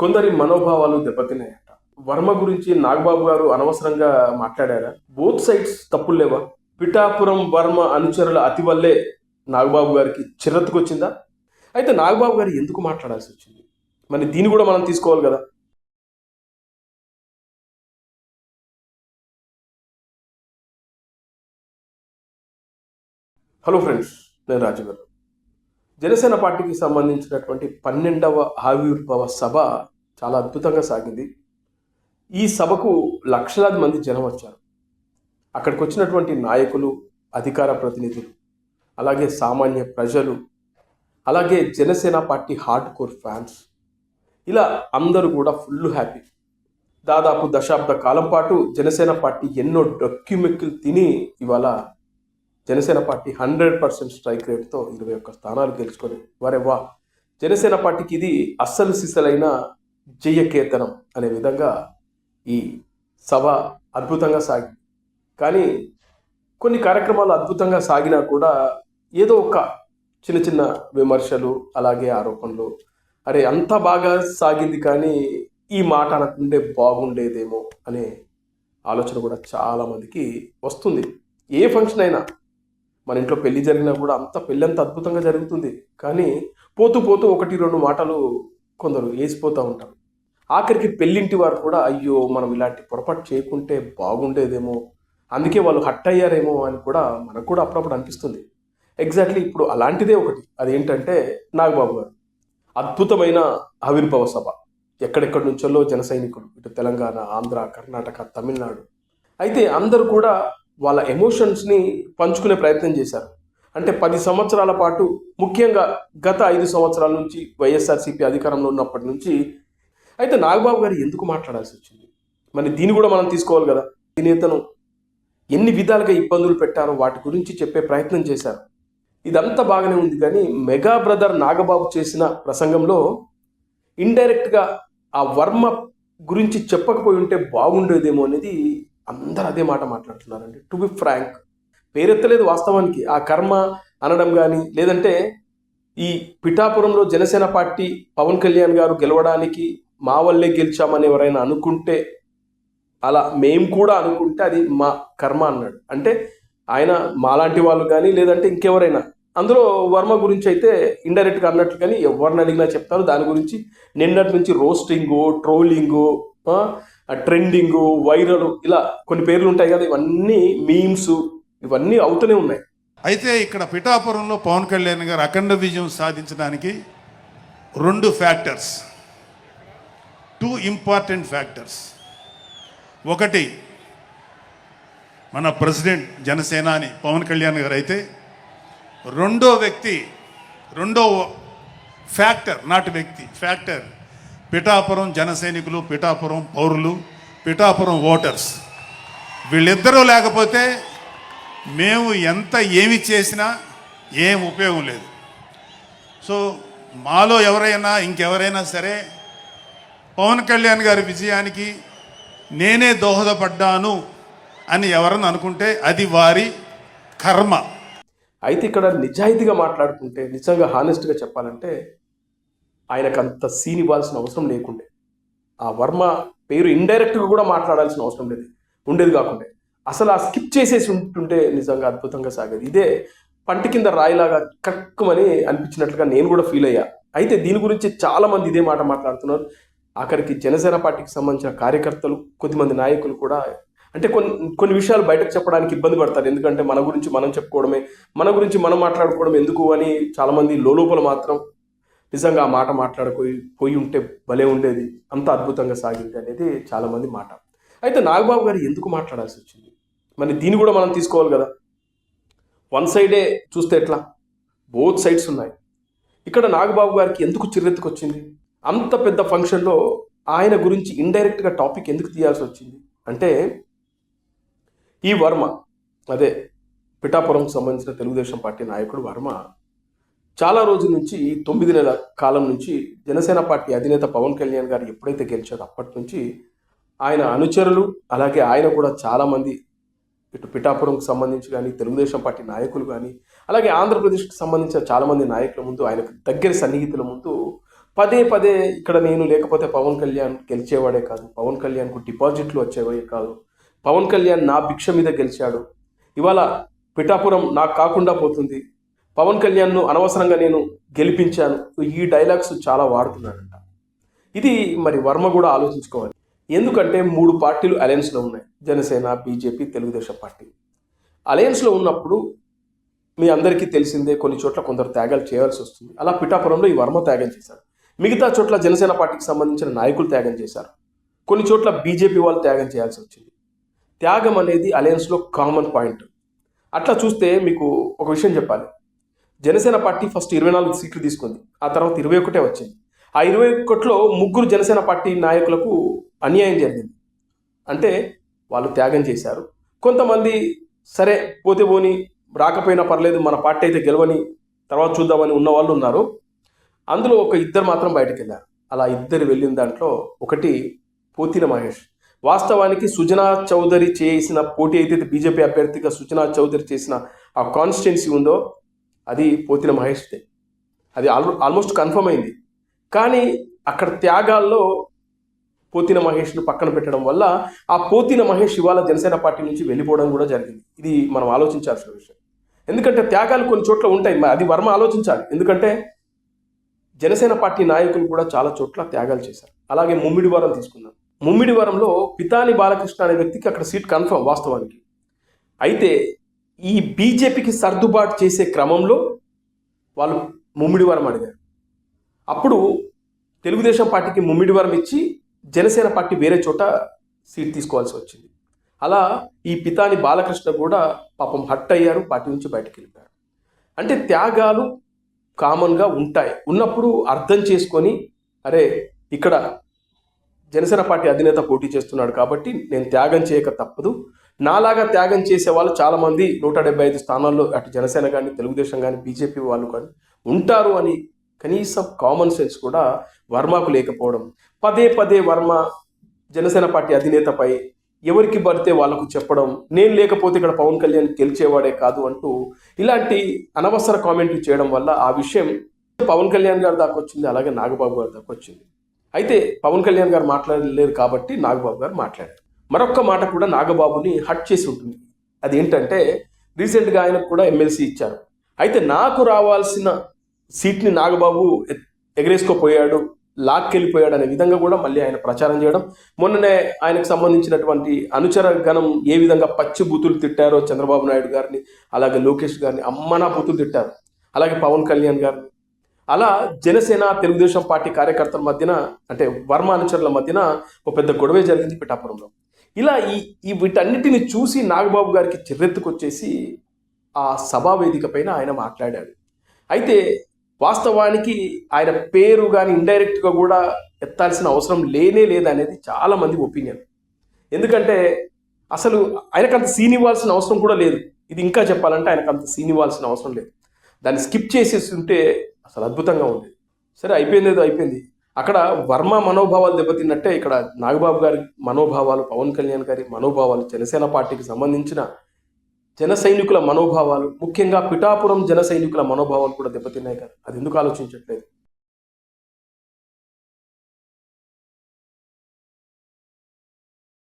కొందరి మనోభావాలు దెబ్బతిన్నాయట. వర్మ గురించి నాగబాబు గారు అనవసరంగా మాట్లాడారా? బోత్ సైడ్స్ తప్పులు లేవా? పిఠాపురం వర్మ అనుచరుల అతి వల్లే నాగబాబు గారికి చిర్రెత్తుకొచ్చిందా? అయితే నాగబాబు గారు ఎందుకు మాట్లాడాల్సి వచ్చింది? మరి దీన్ని కూడా మనం తీసుకోవాలి కదా. హలో ఫ్రెండ్స్ నేను రాజు గారు జనసేన పార్టీకి సంబంధించినటువంటి పన్నెండవ ఆవిర్భావ సభ చాలా అద్భుతంగా సాగింది. ఈ సభకు లక్షలాది మంది జనం వచ్చారు. అక్కడికి వచ్చినటువంటి నాయకులు అధికార ప్రతినిధులు అలాగే సామాన్య ప్రజలు అలాగే Janasena party hard core fans. ఇలా అందరూ కూడా ఫుల్ హ్యాపీ. దాదాపు దశాబ్ద కాలం పాటు జనసేన పార్టీ ఎన్నో డొక్యుమెక్కులు తిని ఇవాళ Janasena party hundred percent strike రేట్తో ఇరవై ఒక్క స్థానాలు గెలుచుకొని వరే వా. జనసేన పార్టీకి ఇది అస్సలు సిసలైన జయకేతనం అనే విధంగా ఈ సభ అద్భుతంగా సాగింది కానీ కొన్ని కార్యక్రమాలు అద్భుతంగా సాగినా కూడా ఏదో ఒక చిన్న చిన్న విమర్శలు అలాగే ఆరోపణలు అరే అంత బాగా సాగింది కానీ ఈ మాట అనకుండే బాగుండేదేమో అనే ఆలోచన కూడా చాలామందికి వస్తుంది. ఏ ఫంక్షన్ అయినా మన ఇంట్లో పెళ్ళి జరిగినా కూడా అంత పెళ్ళి అంత అద్భుతంగా జరుగుతుంది. కానీ పోతూ పోతూ ఒకటి రెండు మాటలు కొందరు వేసిపోతూ ఉంటారు. ఆఖరికి పెళ్ళింటి వారు కూడా అయ్యో మనం ఇలాంటి పొరపాటు చేయకుంటే బాగుండేదేమో అందుకే వాళ్ళు హట్ అయ్యారేమో అని కూడా మనకు కూడా అప్పుడప్పుడు అనిపిస్తుంది. ఎగ్జాక్ట్లీ ఇప్పుడు అలాంటిదే ఒకటి. అదేంటంటే నాగబాబు గారు. అద్భుతమైన ఆవిర్భావ సభ. ఎక్కడెక్కడి నుంచో జన సైనికులు. ఇటు తెలంగాణ ఆంధ్ర కర్ణాటక తమిళనాడు. అయితే అందరూ కూడా వాళ్ళ ఎమోషన్స్ని పంచుకునే ప్రయత్నం చేశారు. అంటే పది సంవత్సరాల పాటు ముఖ్యంగా గత ఐదు సంవత్సరాల నుంచి వైఎస్ఆర్సీపీ అధికారంలో ఉన్నప్పటి నుంచి అయితే నాగబాబు గారు ఎందుకు మాట్లాడాల్సి వచ్చింది? మరి దీన్ని కూడా మనం తీసుకోవాలి కదా? అధినేతను ఎన్ని విధాలుగా ఇబ్బందులు పెట్టారో వాటి గురించి చెప్పే ప్రయత్నం చేశారు. ఇదంతా బాగానే ఉంది కానీ మెగా బ్రదర్ నాగబాబు చేసిన ప్రసంగంలో ఇండైరెక్ట్గా ఆ వర్మ గురించి చెప్పకపోయి ఉంటే బాగుండేదేమో అనేది అందరూ అదే మాట మాట్లాడుతున్నారండి. టు బి ఫ్రాంక్ పేరెత్తలేదు వాస్తవానికి. ఆ కర్మ అనడం కానీ లేదంటే ఈ పిఠాపురంలో జనసేన పార్టీ పవన్ కళ్యాణ్ గారు గెలవడానికి మా వల్లే గెలిచామని ఎవరైనా అనుకుంటే అలా మేము కూడా అనుకుంటే అది మా కర్మ అన్నాడు. అంటే ఆయన మాలాంటి వాళ్ళు కానీ లేదంటే ఇంకెవరైనా. అందులో వర్మ గురించి అయితే ఇండైరెక్ట్గా అన్నట్లు కానీ ఎవరిని అడిగినా చెప్తారు. దాని గురించి నిన్నటి నుంచి రోస్టింగు ట్రోలింగు ట్రెండింగ్ వైరల్ ఇలా కొన్ని పేర్లు ఉంటాయి కదా ఇవన్నీ మీమ్స్ ఇవన్నీ అవుతూనే ఉన్నాయి. అయితే ఇక్కడ పిఠాపురంలో పవన్ కళ్యాణ్ గారు అఖండ విజయం సాధించడానికి రెండు ఫ్యాక్టర్స్ టూ ఇంపార్టెంట్ ఫ్యాక్టర్స్. ఒకటి మన ప్రెసిడెంట్ జనసేనాని పవన్ కళ్యాణ్ గారు అయితే రెండో వ్యక్తి రెండో ఫ్యాక్టర్ నాట్ వ్యక్తి ఫ్యాక్టర్ పిఠాపురం జనసైనికులు పిఠాపురం పౌరులు పిఠాపురం ఓటర్స్. వీళ్ళిద్దరూ లేకపోతే మేము ఎంత ఏమి చేసినా ఏం ఉపయోగం లేదు. సో మాలో ఎవరైనా ఇంకెవరైనా సరే పవన్ కళ్యాణ్ గారి విజయానికి నేనే దోహదపడ్డాను అని ఎవరన్నా అనుకుంటే అది వారి కర్మ. అయితే ఇక్కడ నిజాయితీగా మాట్లాడుకుంటే నిజంగా హానెస్ట్గా చెప్పాలంటే ఆయనకు అంత సీన్ ఇవ్వాల్సిన అవసరం లేకుండే. ఆ వర్మ పేరు ఇండైరెక్ట్గా కూడా మాట్లాడాల్సిన అవసరం లేదు. ఉండేది కాకుండా. అసలు ఆ స్కిప్ చేసేసి ఉంటుంటే నిజంగా అద్భుతంగా సాగేది. ఇదే పంట కింద రాయిలాగా కక్కుమని అనిపించినట్లుగా నేను కూడా ఫీల్ అయ్యా. అయితే దీని గురించి చాలామంది ఇదే మాట మాట్లాడుతున్నారు. ఆఖరికి జనసేన పార్టీకి సంబంధించిన కార్యకర్తలు కొద్దిమంది నాయకులు కూడా అంటే కొన్ని కొన్ని విషయాలు బయటకు చెప్పడానికి ఇబ్బంది పడతారు. ఎందుకంటే మన గురించి మనం చెప్పుకోవడమే మన గురించి మనం మాట్లాడుకోవడం ఎందుకు అని చాలామంది లోపల మాత్రం నిజంగా ఆ మాట మాట్లాడుకోయి పోయి ఉంటే భలే ఉండేది అంత అద్భుతంగా సాగింది అనేది చాలామంది మాట. అయితే నాగబాబు గారు ఎందుకు మాట్లాడాల్సి వచ్చింది? మరి దీన్ని కూడా మనం తీసుకోవాలి కదా. వన్ సైడే చూస్తే ఎట్లా? బోత్ సైడ్స్ ఉన్నాయి. ఇక్కడ నాగబాబు గారికి ఎందుకు చిరెత్తుకొచ్చింది అంత పెద్ద ఫంక్షన్లో ఆయన గురించి ఇండైరెక్ట్గా టాపిక్ ఎందుకు తీయాల్సి వచ్చింది? అంటే ఈ వర్మ అదే పిఠాపురంకు సంబంధించిన తెలుగుదేశం పార్టీ నాయకుడు వర్మ చాలా రోజుల నుంచి తొమ్మిది నెలల కాలం నుంచి జనసేన పార్టీ అధినేత పవన్ కళ్యాణ్ గారు ఎప్పుడైతే గెలిచారో అప్పటి నుంచి ఆయన అనుచరులు అలాగే ఆయన కూడా చాలామంది ఇటు పిఠాపురంకు సంబంధించి కానీ తెలుగుదేశం పార్టీ నాయకులు కానీ అలాగే ఆంధ్రప్రదేశ్కి సంబంధించిన చాలామంది నాయకుల ముందు ఆయనకు దగ్గర సన్నిహితుల ముందు పదే పదే ఇక్కడ నేను లేకపోతే పవన్ కళ్యాణ్ గెలిచేవాడే కాదు పవన్ కళ్యాణ్కు డిపాజిట్లు వచ్చేవే కాదు పవన్ కళ్యాణ్ నా భిక్ష మీద గెలిచాడు. ఇవాళ పిఠాపురం నాకు కాకుండా పోతుంది. పవన్ కళ్యాణ్ను అనవసరంగా నేను గెలిపించాను. ఈ డైలాగ్స్ చాలా వాడుతున్నాడంట ఇది మరి వర్మ కూడా ఆలోచించుకోవాలి. ఎందుకంటే మూడు పార్టీలు అలయన్స్లో ఉన్నాయి. Janasena BJP Telugu Desam party. అలయన్స్లో ఉన్నప్పుడు మీ అందరికీ తెలిసిందే కొన్ని చోట్ల కొందరు త్యాగాలు చేయాల్సి వస్తుంది. అలా పిఠాపురంలో ఈ వర్మ త్యాగం చేశారు. మిగతా చోట్ల జనసేన పార్టీకి సంబంధించిన నాయకులు త్యాగం చేశారు. కొన్ని చోట్ల బీజేపీ వాళ్ళు త్యాగం చేయాల్సి వచ్చింది. త్యాగం అనేది అలయన్స్లో కామన్ పాయింట్. అట్లా చూస్తే మీకు ఒక విషయం చెప్పాలి. జనసేన పార్టీ ఫస్ట్ ఇరవై నాలుగు సీట్లు తీసుకుంది. ఆ తర్వాత ఇరవై ఒకటే వచ్చింది. ఆ ఇరవై ఒకటిలో ముగ్గురు జనసేన పార్టీ నాయకులకు అన్యాయం జరిగింది. అంటే వాళ్ళు త్యాగం చేశారు. కొంతమంది సరే పోతే పోని రాకపోయినా పర్లేదు మన పార్టీ అయితే గెలవని తర్వాత చూద్దామని ఉన్న వాళ్ళు ఉన్నారు. అందులో ఒక ఇద్దరు మాత్రం బయటకు వెళ్ళారు. అలా ఇద్దరు వెళ్ళిన దాంట్లో ఒకటి పోతిన మహేష్. వాస్తవానికి సుజనా చౌదరి చేసిన పోటీ అయితే బీజేపీ అభ్యర్థిగా సుజనా చౌదరి చేసిన ఆ కాన్స్టిట్యున్సీ ఉందో అది పోతిన మహేష్దే. అది ఆల్ ఆల్మోస్ట్ కన్ఫర్మ్ అయింది. కానీ అక్కడ త్యాగాల్లో పోతిన మహేష్ను పక్కన పెట్టడం వల్ల ఆ పోతిన మహేష్ ఇవాళ జనసేన పార్టీ నుంచి వెళ్ళిపోవడం కూడా జరిగింది. ఇది మనం ఆలోచించాల్సిన విషయం. ఎందుకంటే త్యాగాలు కొన్ని చోట్ల ఉంటాయి. అది వర్మ ఆలోచించాలి. ఎందుకంటే జనసేన పార్టీ నాయకులు కూడా చాలా చోట్ల త్యాగాలు చేశారు. అలాగే ముమ్మిడివారం తీసుకున్నాం ముమ్మిడివారంలో పితాని బాలకృష్ణ అనే వ్యక్తికి అక్కడ సీట్ కన్ఫర్మ్ వాస్తవానికి. అయితే ఈ బీజేపీకి సర్దుబాటు చేసే క్రమంలో వాళ్ళు ముమ్మిడివరం అడిగారు. అప్పుడు తెలుగుదేశం పార్టీకి ముమ్మిడివరం ఇచ్చి జనసేన పార్టీ వేరే చోట సీట్ తీసుకోవాల్సి వచ్చింది. అలా ఈ పితాని బాలకృష్ణ కూడా పాపం హట్ అయ్యారు పార్టీ నుంచి బయటకు వెళ్ళిపోయారు. అంటే త్యాగాలు కామన్గా ఉంటాయి. ఉన్నప్పుడు అర్థం చేసుకొని అరే ఇక్కడ జనసేన పార్టీ అధినేత పోటీ చేస్తున్నాడు కాబట్టి నేను త్యాగం చేయక తప్పదు నాలాగా త్యాగం చేసే వాళ్ళు చాలామంది నూట డెబ్బై ఐదు స్థానాల్లో అటు జనసేన కానీ తెలుగుదేశం కానీ బీజేపీ వాళ్ళు కానీ ఉంటారు అని కనీసం కామన్ సెన్స్ కూడా వర్మకు లేకపోవడం. పదే పదే వర్మ జనసేన పార్టీ అధినేతపై ఎవరికి పడితే వాళ్ళకు చెప్పడం. నేను లేకపోతే ఇక్కడ పవన్ కళ్యాణ్ గెలిచేవాడే కాదు అంటూ ఇలాంటి అనవసర కామెంట్లు చేయడం వల్ల ఆ విషయం పవన్ కళ్యాణ్ గారి దాకా వచ్చింది అలాగే నాగబాబు గారి దాకా వచ్చింది. అయితే పవన్ కళ్యాణ్ గారు మాట్లాడలేరు కాబట్టి నాగబాబు గారు మాట్లాడారు. మరొక్క మాట కూడా నాగబాబుని హట్ చేసి ఉంటుంది. అదేంటంటే రీసెంట్గా ఆయనకు కూడా ఎమ్మెల్సీ ఇచ్చారు. అయితే నాకు రావాల్సిన సీట్ని నాగబాబు ఎగరేసుకోపోయాడు ఎగరేసుకోపోయాడు లాక్కెళ్ళిపోయాడు అనే విధంగా కూడా మళ్ళీ ఆయన ప్రచారం చేయడం. మొన్ననే ఆయనకు సంబంధించినటువంటి అనుచర గణం ఏ విధంగా పచ్చి బూతులు తిట్టారో చంద్రబాబు నాయుడు గారిని అలాగే లోకేష్ గారిని అమ్మనా బూతులు తిట్టారు. అలాగే పవన్ కళ్యాణ్ గారిని. అలా జనసేన తెలుగుదేశం పార్టీ కార్యకర్తల మధ్యన అంటే వర్మ అనుచరుల మధ్యన ఒక పెద్ద గొడవే జరిగింది పిఠాపురంలో. ఇలా ఈ ఈ వీటన్నిటిని చూసి నాగబాబు గారికి చిర్రెత్తుకొచ్చేసి ఆ సభావేదిక పైన ఆయన మాట్లాడాడు. అయితే వాస్తవానికి ఆయన పేరు కానీ ఇండైరెక్ట్గా కూడా ఎత్తాల్సిన అవసరం లేనే లేదనేది చాలా మంది ఒపీనియన్. ఎందుకంటే అసలు ఆయనకు అంత సీన్ ఇవ్వాల్సిన అవసరం కూడా లేదు. ఇది ఇంకా చెప్పాలంటే ఆయనకు అంత సీన్ ఇవ్వాల్సిన అవసరం లేదు. దాన్ని స్కిప్ చేసేసి ఉంటే అసలు అద్భుతంగా ఉంది. సరే అయిపోయింది ఏదో అయిపోయింది. అక్కడ వర్మ మనోభావాలు దెబ్బతిన్నట్టే ఇక్కడ నాగబాబు గారి మనోభావాలు పవన్ కళ్యాణ్ గారి మనోభావాలు జనసేన పార్టీకి సంబంధించిన జన సైనికుల మనోభావాలు ముఖ్యంగా పిఠాపురం జన సైనికుల మనోభావాలు కూడా దెబ్బతిన్నాయి కదా. అది ఎందుకు ఆలోచించట్లేదు?